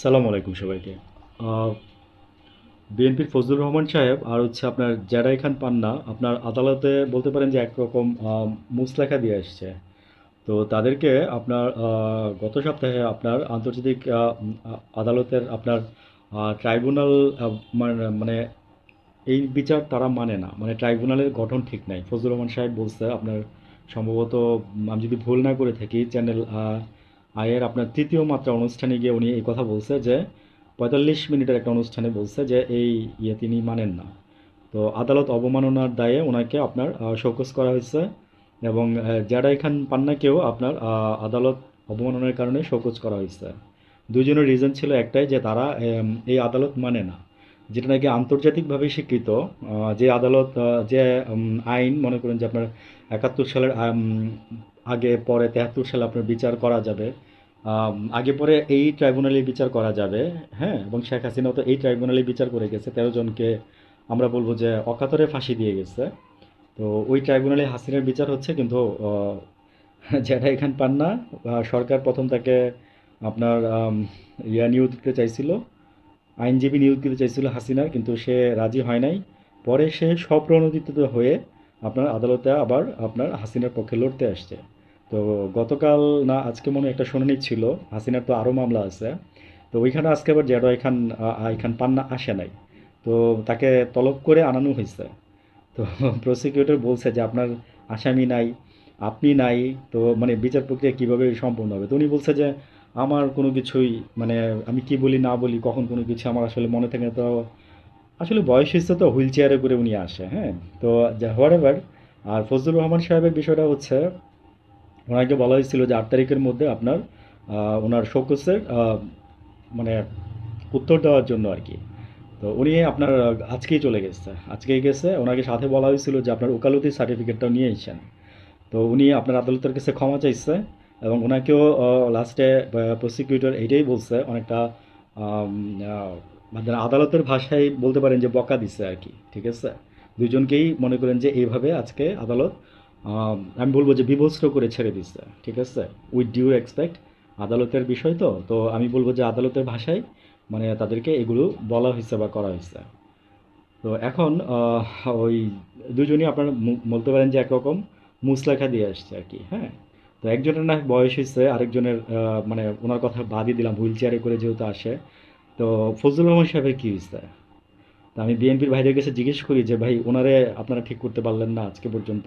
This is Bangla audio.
সালাম আলাইকুম সবাইকে। বিএনপির ফজলুর রহমান সাহেব আর হচ্ছে আপনার জেরাই খান পান্না আপনার আদালতে বলতে পারেন যে একরকম আহ, মুচলেখা দিয়ে আসছে। তো তাদেরকে আপনার গত সপ্তাহে আপনার আন্তর্জাতিক আদালতের আপনার ট্রাইব্যুনাল মানে এই বিচার তারা মানে না। মানে ট্রাইব্যুনালের গঠন ঠিক নাই। ফজলুর রহমান সাহেব বলছে আপনার সম্ভবত আমি যদি ভুল না করে থাকি চ্যানেল আয়ের আপনার তৃতীয় মাত্রা অনুষ্ঠানে গিয়ে উনি এই কথা বলছে যে পঁয়তাল্লিশ মিনিটের একটা অনুষ্ঠানে বলছে যে এই ইয়ে তিনি মানেন না। তো আদালত অবমাননার দায়ে ওনাকে আপনার শোকজ করা হয়েছে এবং আহ, জাডাই খান পান্নাকেও আপনার আহ, আদালত অবমাননার কারণে শোকজ করা হয়েছে। দুজনের রিজন ছিল একটাই যে তারা এই আদালত মানে না। যেটা নাকি আন্তর্জাতিকভাবে স্বীকৃত যে আদালত যে আইন মনে করেন যে আপনার একাত্তর সালের আগে, পরে তেহাত্তর সালে আপনার বিচার করা যাবে। আগে, পরে এই ট্রাইব্যুনালে বিচার করা যাবে হ্যাঁ? এবং শেখ হাসিনাও তো এই ট্রাইব্যুনালে বিচার করে গেছে। তেরো জনকে আমরা বলব যে অকাতরে ফাঁসি দিয়ে গেছে। তো ওই ট্রাইব্যুনালে হাসিনার বিচার হচ্ছে, কিন্তু যেটা এখান পান না সরকার প্রথম তাকে আপনার ইয়া নিয়োগ দিতে চাইছিল, আইনজীবী নিয়োগ দিতে চাইছিল হাসিনার, কিন্তু সে রাজি হয় নাই। পরে সে স্বপ্রণোদিত হয়ে আপনার আদালতে আবার আপনার হাসিনার পক্ষে লড়তে আসছে। তো গতকাল না, আজকে মনে একটা শুনানি ছিল, হাসিনার তো আরও মামলা আছে। তো ওইখানে আজকে আবার জেডো এখান এখান পান্না আসে নাই। তো তাকে তলব করে আনানো হয়েছে। তো প্রসিকিউটর বলছে যে, আপনার আসামি নাই, আপনি নাই, তো মানে বিচার প্রক্রিয়া কীভাবে সম্পন্ন হবে? তো উনি বলছে যে, আমার কোনো কিছুই মানে আমি কি বলি, না বলি, কখন কোনো কিছু আমার আসলে মনে থাকে তো আসলে বয়স হয়েছে তো, হুইল চেয়ারে করে উনি আসে হ্যাঁ? তো হোয়াট এভার আর ফজলুর রহমান সাহেবের বিষয়টা হচ্ছে ওনাকে বলা হয়েছিল যে আট তারিখের মধ্যে আপনার ওনার শোকসের মানে উত্তর দেওয়ার জন্য আর কি। তো উনি আপনার আজকেই চলে গেছে। আজকেই গেছে। ওনাকে সাথে বলা হয়েছিল যে আপনার ওকালতি সার্টিফিকেটটাও নিয়ে এসেছেন। তো উনি আপনার আদালতের কাছে ক্ষমা চাইছে এবং ওনাকেও লাস্টে প্রসিকিউটর এইটাই বলছে, অনেকটা মানে আদালতের ভাষায় বলতে পারেন যে বকা দিছে আর কি, ঠিক আছে? দুজনকেই মনে করেন যে এইভাবে আজকে আদালত আম, বলব যে বিভস্ত করে ছেড়ে দিচ্ছে ঠিক আছে? উইথ ডিউ এক্সপেক্ট আদালতের বিষয় তো তো আমি বলব যে আদালতের ভাষায় মানে তাদেরকে এগুলো বলা হয়েছে বা করা হয়েছে। তো এখন ওই দুজনই আপনারা বলতে পারেন যে একরকম মুসলেখা দিয়ে আসছে আর কি হ্যাঁ? তো একজনের না বয়স হয়েছে আরেকজনের মানে ওনার কথা বাদই দিলাম হুইল চেয়ারে করে যেহেতু আসে। তো ফজলুর রহমান সাহেবের কী হয়েছে? তা আমি বিএনপির ভাইদের কাছে জিজ্ঞেস করি যে ভাই ওনারে আপনারা ঠিক করতে পারলেন না আজকে পর্যন্ত?